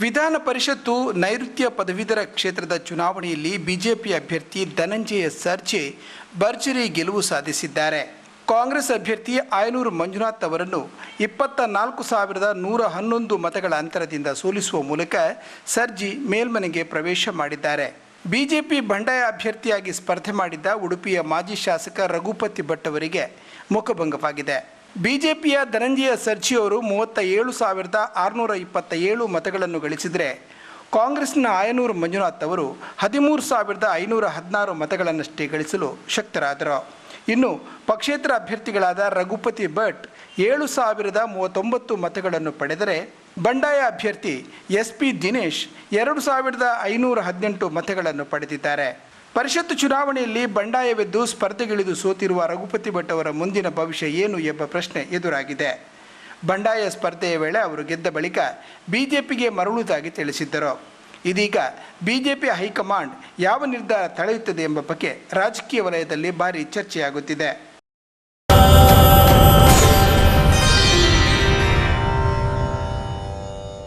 ವಿಧಾನ ಪರಿಷತ್ತು ನೈಋತ್ಯ ಪದವೀಧರ ಕ್ಷೇತ್ರದ ಚುನಾವಣೆಯಲ್ಲಿ ಬಿಜೆಪಿ ಅಭ್ಯರ್ಥಿ ಧನಂಜಯ ಸರ್ಜೆ ಭರ್ಜರಿ ಗೆಲುವು ಸಾಧಿಸಿದ್ದಾರೆ. ಕಾಂಗ್ರೆಸ್ ಅಭ್ಯರ್ಥಿ ಆಯನೂರು ಮಂಜುನಾಥ್ ಅವರನ್ನು ಇಪ್ಪತ್ತ ನಾಲ್ಕು ಸಾವಿರದ ನೂರ ಹನ್ನೊಂದು ಮತಗಳ ಅಂತರದಿಂದ ಸೋಲಿಸುವ ಮೂಲಕ ಸರ್ಜಿ ಮೇಲ್ಮನೆಗೆ ಪ್ರವೇಶ ಮಾಡಿದ್ದಾರೆ. ಬಿಜೆಪಿ ಬಂಡಾಯ ಅಭ್ಯರ್ಥಿಯಾಗಿ ಸ್ಪರ್ಧೆ ಮಾಡಿದ್ದ ಉಡುಪಿಯ ಮಾಜಿ ಶಾಸಕ ರಘುಪತಿ ಭಟ್ ಅವರಿಗೆ ಮುಖಭಂಗವಾಗಿದೆ. ಬಿಜೆಪಿಯ ಧನಂಜಯ ಸರ್ಜಿಯವರು ಮೂವತ್ತ ಏಳು ಸಾವಿರದ ಆರುನೂರ ಇಪ್ಪತ್ತ ಏಳು ಮತಗಳನ್ನು ಗಳಿಸಿದರೆ ಕಾಂಗ್ರೆಸ್ನ ಆಯನೂರು ಮಂಜುನಾಥ್ ಅವರು ಹದಿಮೂರು ಸಾವಿರದ ಐನೂರ ಹದಿನಾರು ಮತಗಳನ್ನಷ್ಟೇ ಗಳಿಸಲು ಶಕ್ತರಾದರು. ಇನ್ನು ಪಕ್ಷೇತರ ಅಭ್ಯರ್ಥಿಗಳಾದ ರಘುಪತಿ ಭಟ್ ಏಳು ಸಾವಿರದ ಮೂವತ್ತೊಂಬತ್ತು ಮತಗಳನ್ನು ಪಡೆದರೆ ಬಂಡಾಯ ಅಭ್ಯರ್ಥಿ ಎಸ್ ಪಿ ದಿನೇಶ್ ಎರಡು ಸಾವಿರದ ಐನೂರ ಹದಿನೆಂಟು ಮತಗಳನ್ನು ಪಡೆದಿದ್ದಾರೆ. ಪರಿಷತ್ತು ಚುನಾವಣೆಯಲ್ಲಿ ಬಂಡಾಯವೆದ್ದು ಸ್ಪರ್ಧೆಗಿಳಿದು ಸೋತಿರುವ ರಘುಪತಿ ಭಟ್ ಅವರ ಮುಂದಿನ ಭವಿಷ್ಯ ಏನು ಎಂಬ ಪ್ರಶ್ನೆ ಎದುರಾಗಿದೆ. ಬಂಡಾಯ ಸ್ಪರ್ಧೆಯ ವೇಳೆ ಅವರು ಗೆದ್ದ ಬಳಿಕ ಬಿಜೆಪಿಗೆ ಮರಳುವುದಾಗಿ ತಿಳಿಸಿದ್ದರು. ಇದೀಗ ಬಿಜೆಪಿ ಹೈಕಮಾಂಡ್ ಯಾವ ನಿರ್ಧಾರ ತಳೆಯುತ್ತದೆ ಎಂಬ ಬಗ್ಗೆ ರಾಜಕೀಯ ವಲಯದಲ್ಲಿ ಭಾರಿ ಚರ್ಚೆಯಾಗುತ್ತಿದೆ.